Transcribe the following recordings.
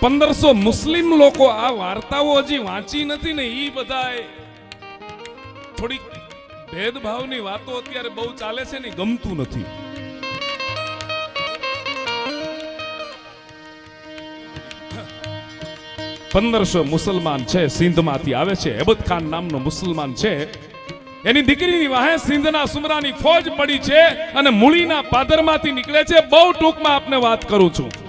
પંદરસો મુસ્લિમ લોકો આ વાર્તાઓ હજી વાંચી નથી ને એ બધાય થોડીક ભેદભાવની વાતો અત્યારે બહુ ચાલે છે ને ગમતું નથી. પંદરસો મુસલમાન છે, સિંધમાંથી આવે છે. હેબત ખાન નામનો મુસલમાન છે. એની દીકરીની વાહે સિંધના સુમરાની ફોજ પડી છે અને મૂળીના પાદરમાંથી નીકળે છે. બહુ ટૂંકમાં આપને વાત કરું છું.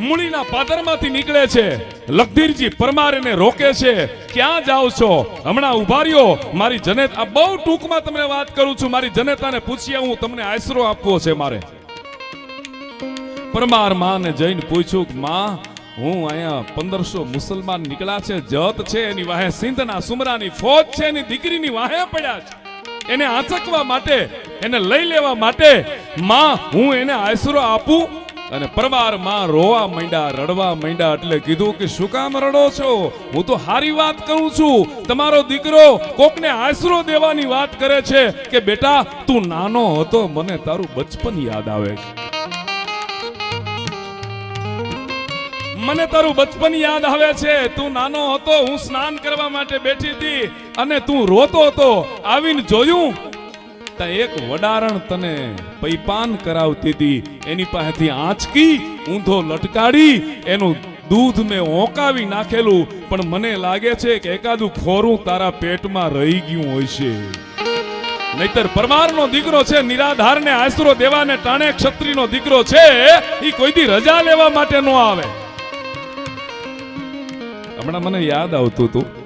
મૂળીના પાદરમાંથી નીકળે છે. લખધીરજી પરમાર એને રોકે છે. ક્યાં જાઓ છો? હમણાં ઊભા રહ્યો મારી જનેત બહુ ટૂંકમાં તમને વાત કરું છું. મારી જનેતાને પૂછીએ, હું તમને આશરો આપવો છે મારે. પરમાર માને જઈને પૂછ્યું કે, માં, હું અહીંયા પંદરસો મુસલમાન નીકળ્યા છે. જત છે એની વાહે, સિંધના સુમરાની ફોજ છે એની દીકરીની વાહે પડ્યા છે. એને આંચકવા માટે, એને લઈ લેવા માટે, માં, હું એને આશરો આપું અને પરમારમાં રોવા માંડ્યા, રડવા માંડ્યા એટલે કીધું કે, શું કામ રડો છો? હું તો હારી વાત કરું છું. તમારો દીકરો કોકને આશરો દેવાની વાત કરે છે કે, બેટા, તું નાનો હતો, મને તારું બચપન યાદ આવે. છે મને તારું બચપન યાદ આવે છે. તું નાનો હતો. હું સ્નાન કરવા માટે બેઠી હતી અને તું રોતો હતો. આવીને જોયું તો એક વડારણ તને પૈપાન કરાવતી હતી. એની પાસેથી આંચકી, ઊંધો લટકાડી, એનું દૂધ મેં ઓંકાવી નાખેલું. પણ મને લાગે છે કે એકાદું ખોરું તારા પેટમાં રહી ગયું હોય છે. નહીતર પરમારનો દીકરો છે, નિરાધારને આશરો દેવાને ટાણે ક્ષત્રિયનો દીકરો છે એ કોઈ દી રજા લેવા માટે ન આવે. હમણાં મને યાદ આવતું હતું.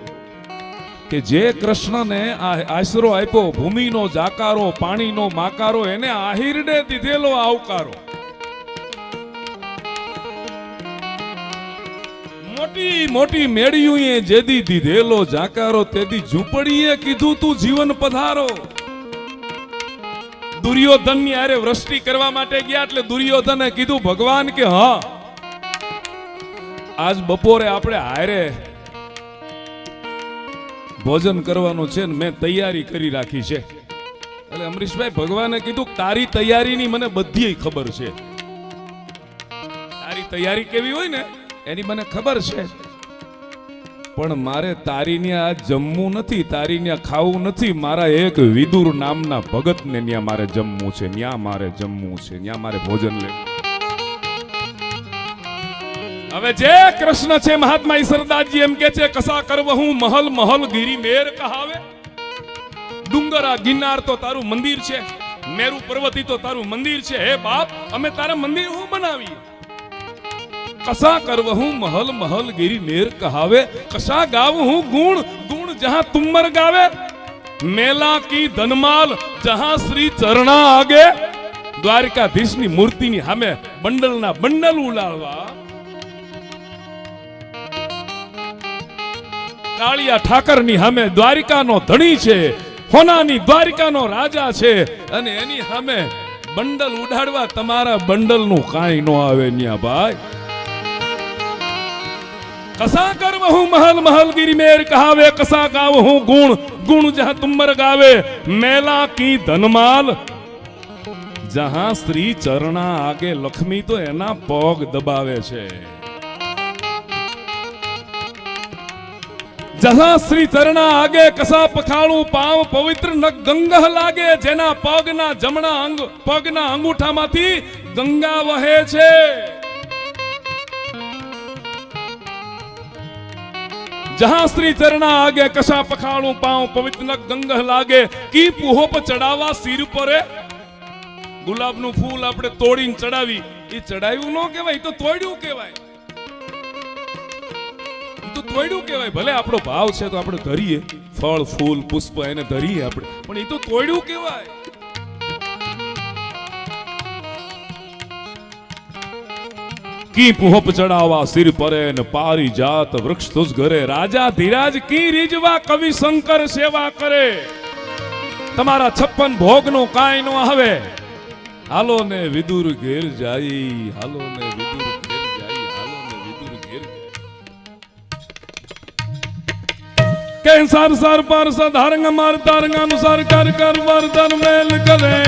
કે જે કૃષ્ણને આશરો આપ્યો, ભૂમિનો, જાકારો, પાણીનો, માકારો, એને આહિરને દીધેલો આવકારો. મોટી મોટી મેળીઓએ જેદી દીધેલો જાકારો, તેદી ઝૂંપડીએ કીધું, તું જીવન પધારો. દુર્યોધનની હારે વૃષ્ટિ કરવા માટે ગયા એટલે દુર્યોધને કીધું, ભગવાન કે હા, આજ બપોરે આપણે હારે ભોજન કરવાનું છે ને મેં તૈયારી કરી રાખી છે. એટલે અમરીશભાઈ, ભગવાને કીધું, તારી તૈયારીની મને બધી ખબર છે. તારી તૈયારી કેવી હોય ને, એની મને ખબર છે. પણ મારે તારી ત્યાં જમવું નથી, તારી ત્યાં ખાવું નથી, મારા એક વિદુર નામના ભગતને ત્યાં મારે જમવું છે ત્યાં મારે જમવું છે ત્યાં મારે ભોજન લેવું હવે જે કૃષ્ણ છે મહાત્મા ઈશ્વરદાસજી એમ કે છે, કસા કરવહું મહલ મહલ ગીરી મેર કહાવે? ડુંગર આ ગિરનાર તો તારું મંદિર છે, મેરુ પર્વતી તો તારું મંદિર છે. હે બાપ, અમે તારા મંદિર હું બનાવીએ? કસા કરવહું મહલ મહલ ગીરી મેર કહાવે? કસા ગાવહું ગુણ ગુણ જહાં તુમ્મર ગાવે? મેલા કી ધનમાલ જહાં શ્રી ચરણા આગે? દ્વારકાધીશની મૂર્તિની સામે બંડલના બંડલ ઉલાળવા કાળિયા ઠાકરની સામે દ્વારિકાનો ધણી છે, હોનાની દ્વારિકાનો રાજા છે, અને એની સામે બંડલ ઉડાડવા તમારા બંડલનું કાંઈ ન આવે ન્યા ભાઈ. કસા કરવહું મહલ મહલ ગિરી મેર કહાવે, કસા ગાવ હું ગુણ ગુણ જહાં તુમ્મર ગાવે, મેલા કી ધનમાલ. જહાં સ્ત્રી ચરણા આગે લક્ષ્મી તો એના પગ દબાવે છે. જહા શ્રી ચરણા આગે કસા પખાણું પાવ પવિત્ર ન ગંગહ લાગે, જેના પગના જમણા અંગ, પગના અંગૂઠામાંથી ગંગા વહે છે. જહા શ્રી ચરણા આગે કસા પખાણું પાવ પવિત્ર ન ગંગહ લાગે. કી પુહોપ પર ચડાવવા સિર પરે? ગુલાબનું ફૂલ આપણે તોડીને ચડાવી. એ ચડાવ્યું ન કહેવાય તો તોડ્યું કહેવાય. તો તોડ્યું કહેવાય. ભલે આપણો ભાવ છે તો આપણે ધરીએ. ફળ, ફૂલ, પુષ્પ એને ધરીએ આપણે. પણ એ તો તોડ્યું કહેવાય. કી પુહપ ચડાવા સિર પરે ને પારી જાત વૃક્ષ તુજ ઘરે. રાજા ધીરાજ કી રીજવા કવિ શંકર સેવા કરે. તમારા છપ્પન ભોગ નો કાંઈ નો આવે. હાલો ને વિદુર ઘેર જાય. હાલો ને વિદુર कैंसर सर पर सधारंग मर तारंग अनुसार कर कर वर्धन मेल करे।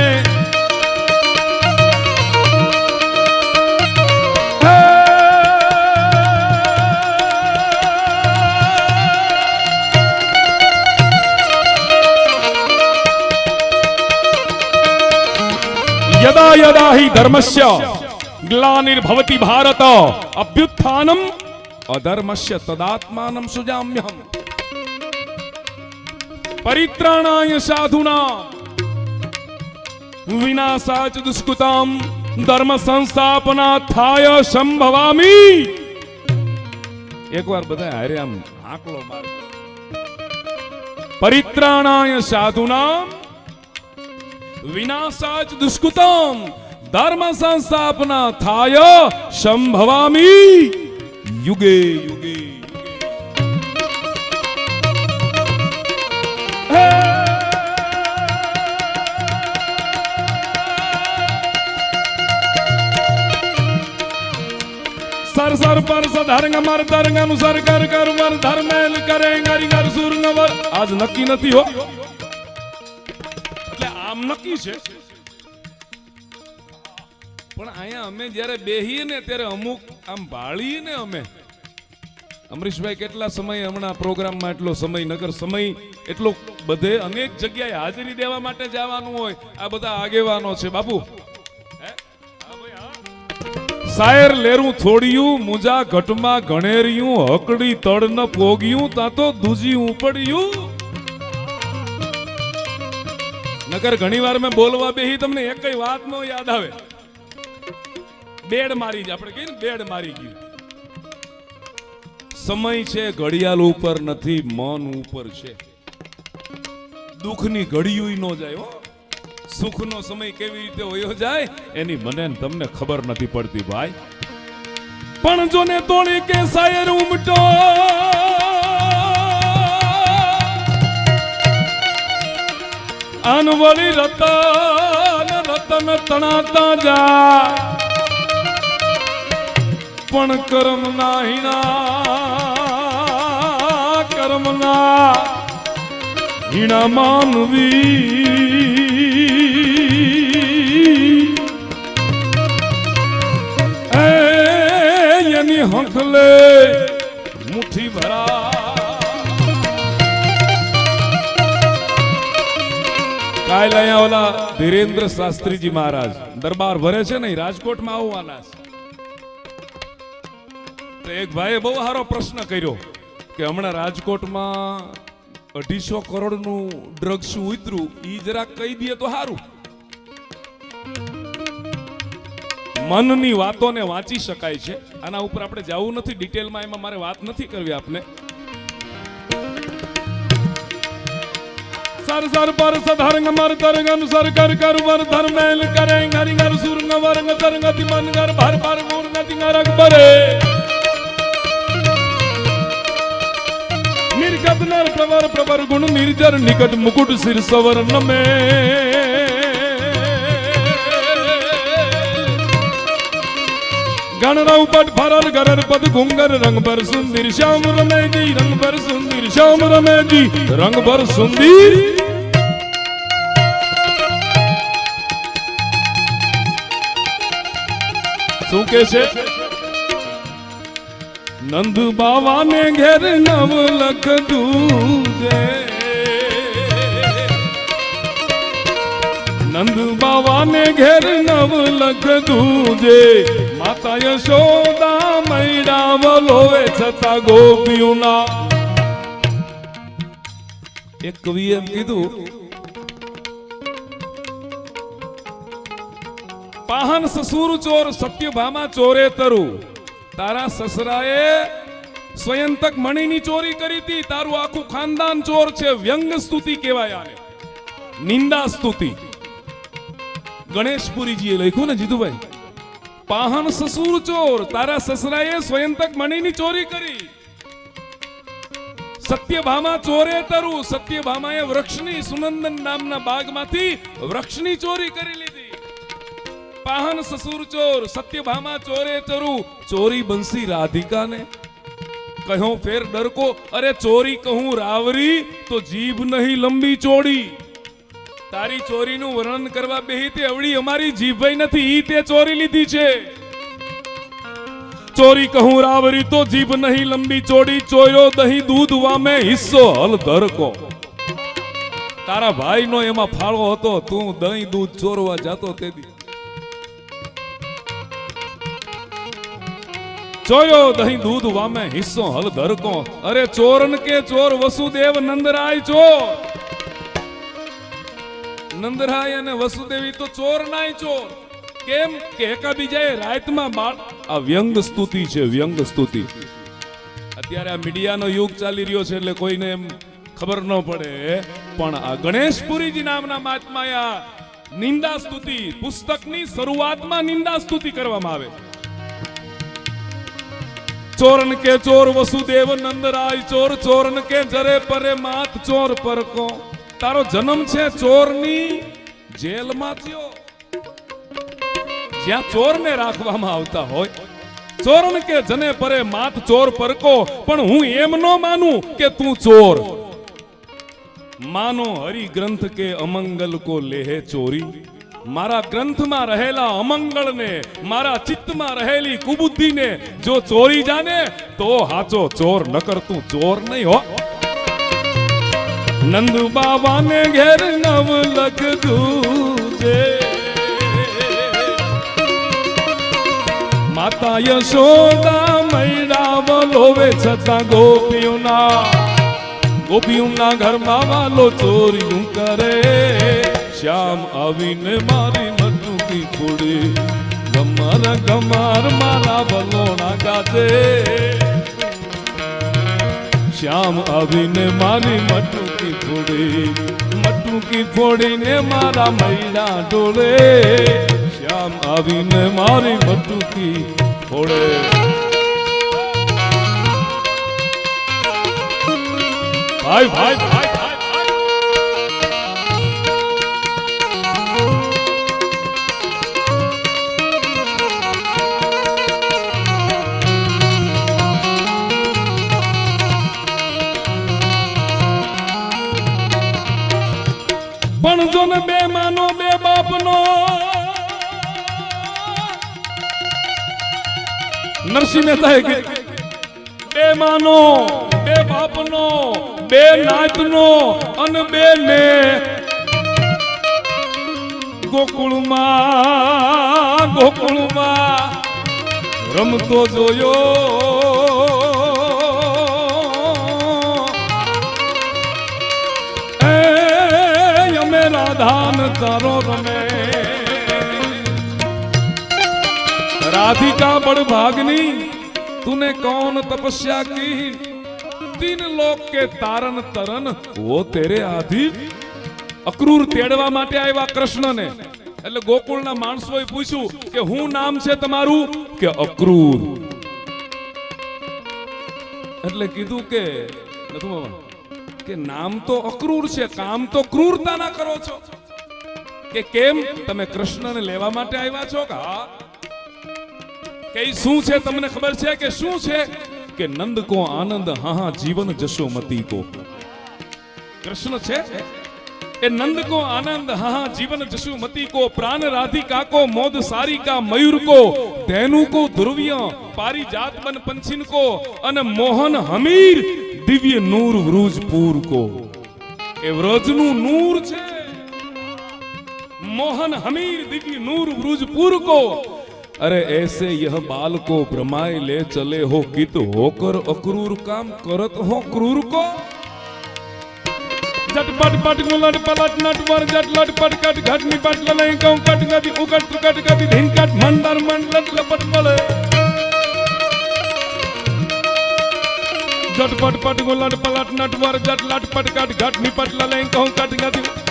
यदा यदा ही धर्मस्य ग्लानिर्भवति भारत, अभ्युत्थानम अधर्मस्य तदात्मानं सुजाम्यहम्। परित्राणाय साधुना। विनाशाच दुष्कृता धर्म संस्थापनाथाय संभवामी। एक बार बताया अरे हम आंकड़ो मार। परित्राणाय साधुनाम विनाशाच दुष्कृता धर्म संस्थापना थाय संभवामी। युगे युगे। યુગે सर पर સર मर સધર્ંગ अनुसर कर कर वर धर्मेल વર ધર્મેલ કરે सुरंग वर। આજ નક્કી નથી હો એટલે આમ નક્કી છે। પણ અહીંયા અમે જ્યારે બેહીએ ને ત્યારે અમુક આમ ભાળીએ ને અમે, અમરીશભાઈ કેટલા સમય હમણાં પ્રોગ્રામમાં એટલો સમય, નગર સમય, એટલો બધે અનેક જગ્યાએ હાજરી દેવા માટે જવાનું હોય, આ બધા આગેવાનો છે. બાપુ. સાયર લેરું થોડિયું, મુજા ઘટમાં ગણેરિયું, હકડી તડ ન પોગ્યું, તા તો દૂજી ઉપડ્યું. નકર ઘણી વાર મેં બોલવા બેહી તમને એક કઈ વાત નો યાદ આવે. બેડ મારી જ આપણે કહીએ બેડ મારી ગયું. સમય છે, ઘડિયાળ ઉપર નથી, મન ઉપર છે. દુઃખની ઘડિયું ન જાય, હો. સુખનો સમય કેવી રીતે હોયો જાય એની મને તમને ખબર નથી પડતી ભાઈ. પણ જોને તોડી કે સાયર ઉમટો. અનવળી રતન રતન તણાતા જા પણ કર્મ ના હિણા કર્મ ના. હિણા માનવી ધીરેન્દ્ર શાસ્ત્રીજી મહારાજ, દરબાર ભરે છે ને, રાજકોટમાં આવવાના છે. એક ભાઈએ બહુ સારો પ્રશ્ન કર્યો કે હમણાં રાજકોટમાં અઢીસો કરોડનું ડ્રગ્સ ઉતર્યું એ જરા કહી દઈએ તો સારું. મનની વાતોને વાંચી શકાય છે. આના ઉપર આપણે જવું નથી ડિટેલમાં એમાં મારે વાત નથી કરવી આપને. સર સર પર સધર્ંગ મર તરંગ અનુસર કર કર વર ધર્મેલ કરે હરિ ગર સુરંગ વરંગ તરંગ તિ મન ગર ભર ભર મૂર નતિ ગરક બરે નિર્ગત નર પ્રવર પ્રવર ગુણ નિર્જર નિકટ મુકુટ સિર સવર નમે ગણરાવ પટ ફરલ ગરર પદ ઘુંગર રંગ પર સુંદર શ્યામ રમેજી રંગ પર સુંદર શ્યામ રમેજી રંગ પર સુંદર શું કે છે? નંદ બાવાને ઘેર નવ લખ દૂજે નંદ બાવાને ઘેર નવ લખ દૂજે માતા યશોદા મૈડા વલોવે છતાં ગોપીઓના. એક કવિએ કીધું, પાહન સસુર ચોર સત્યભામા ચોરે તરુ. તારા સસરાએ સ્વયંતક મણીની ચોરી કરી હતી તારું આખું ખાનદાન ચોર છે. વ્યંગ સ્તુતિ કહેવાય આને. નિંદા સ્તુતિ. ગણેશપુરીજીએ લખ્યું ને જીતુભાઈ? પાહન સસુર ચોર, તારા સસરાએ સ્વયંતક મણીની ચોરી કરી. સત્યભામા ચોરે તરુ, સત્યભામાએ વૃક્ષની સુનંદન નામના બાગમાંથી વૃક્ષની ચોરી કરી લીધી. પાહન સસુર ચોર, સત્યભામા ચોરે ચરુ ચોરી બંસી રાધિકાને. કહ્યો ફેર ડરકો, અરે ચોરી કહું રાવરી, તો જીભ નહીં લંબી ચોડી. તારી ચોરીનું વર્ણન કરવા બેહી તે અવળી અમારી જીભઈ નથી, ઈ તે ચોરી લીધી છે. ચોરી કહું રાવરી તો જીભ નહીં લંબી ચોડી, ચોર્યો દહીં દૂધ વામે હિસ્સો હલ ધરકો. તારા ભાઈ નો એમાં ફાળો હતો, તું દહીં દૂધ ચોરવા જાતો તે દી. ચોયો દહીં દૂધ વામે હિસ્સો હલ ધરકો. અરે ચોરન કે ચોર વસુદેવ નંદરાય ચોર. નંદરાય અને વસુદેવી તો ચોર નાય ચોર. કેમ કે એકાબીજાએ રાતમાં બાળ આ વ્યંગ સ્તુતિ છે, વ્યંગ સ્તુતિ. અત્યારે આ મીડિયાનો યુગ ચાલી રહ્યો છે એટલે કોઈને એમ ખબર ન પડે. પણ આ ગણેશપુરીજી નામના મહાત્માએ આ નિંદા સ્તુતિ, પુસ્તકની શરૂઆતમાં નિંદા સ્તુતિ કરવામાં આવે. ચોરન કે ચોર વસુદેવ નંદરાય ચોર, ચોરન કે જરે પરે માત ચોર પર કો. તારો જન્મ છે ચોરની જેલમાં થયો. જ્યાં ચોરને રાખવામાં આવતા હોય. ચોરણ કે જને પરે માથ ચોર પરકો, પણ હું એમ ન માનું કે તું ચોર. માનો હરિ ગ્રંથ કે અમંગલ કો લેહે ચોરી. મારા ગ્રંથમાં રહેલા અમંગળને, મારા ચિત્તમાં રહેલી કુબુદ્ધિને, જો ચોરી જાને, તો હાચો ચોર નકર તું ચોર નહીં હો. નંદુ બાબાને ઘેર નવ લખ દૂજે માતા યશોદા મૈડા વલોવે છતાં ગોપીઓના ગોપીઓના ઘરમાં વાલો ચોર્યું કરે. શ્યામ આવીને મારી મનુકી ફોડી, ગમર ગમર મારા વલોણા ગાતે શ્યામ આવીને મારી મટુકી ફોડી મટુકી ફોડીને મારા મૈડા ડોળે. શ્યામ આવીને મારી મટુકી ફોડે. ભાઈ ભાઈ. નરસિંહ મહેતાએ કીધું, બે માનો બે બાપનો બે નાતનો અને બે ને. ગોકુળમાં ગોકુળમાં રમતો જોયો. અમે રાધાન તારો રમે. राधिका बड़ भागनी तूने कौन तपस्या की तीन लोक के तारन तरन वो तेरे આધીન અક્રૂર તેડવા માટે આવ્યા કૃષ્ણને એટલે ગોકુળના માણસોએ પૂછ્યું કે હું નામ છે તમારું કે અક્રૂર એટલે કીધું કે નથુ મામા, કે નામ તો અક્રૂર છે કામ તો ક્રૂરતાના કરો છો કે કેમ તમે કૃષ્ણને લેવા માટે આવ્યા છો કે હા કે શું છે? તમને ખબર છે કે શું છે? કે નંદ કો આનંદ હા જીવન જશો મતી કો. કૃષ્ણ છે? એ નંદ કો આનંદ હા જીવન જશુ મતી કો. પ્રાણ રાધિકા કો, મોદ સારિકા, મયુર કો. ધેનુ કો, ધ્રુવ્ય, પારિજાત બન પંછીન કો. અને મોહન હમીર, દિવ્ય નૂર વૃજપુર કો. એ વ્રજનું નૂર છે. મોહન હમીર, દિવ્ય નૂર વૃજપુર કો. अरे ऐसे यह बाल को ભ્રમાય ले चले हो कित होकर अक्रूर काम करत हो क्रूर को? जट पट पट गुलट पलट नट वर जट लट पट कट घट निपट लले गौ कट गदि उकट तुकट गदि धिन कट मंदर मंडलट लपट पले। जट पट पट गुलट पलट नट वर जट लट पट कट घट निपट लले गौ कट गदि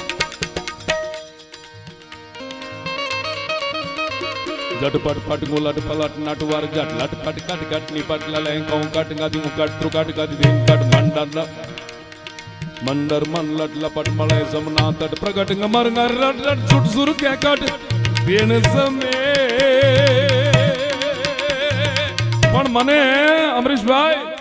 જટપટ પટ ગુલટ પલટ નટવર જટ લટપટ કટ કટ નિપટ લલે કૌ કટ ગતિ ઉકટ ત્રુકટ ગતિ દિન કટ મંડર મંડર મન લટ લપટ મળે જમના તટ પ્રગટ ગમર નર રટ રટ છૂટ સુર કે કટ બેન સમે પણ મને અમરીશભાઈ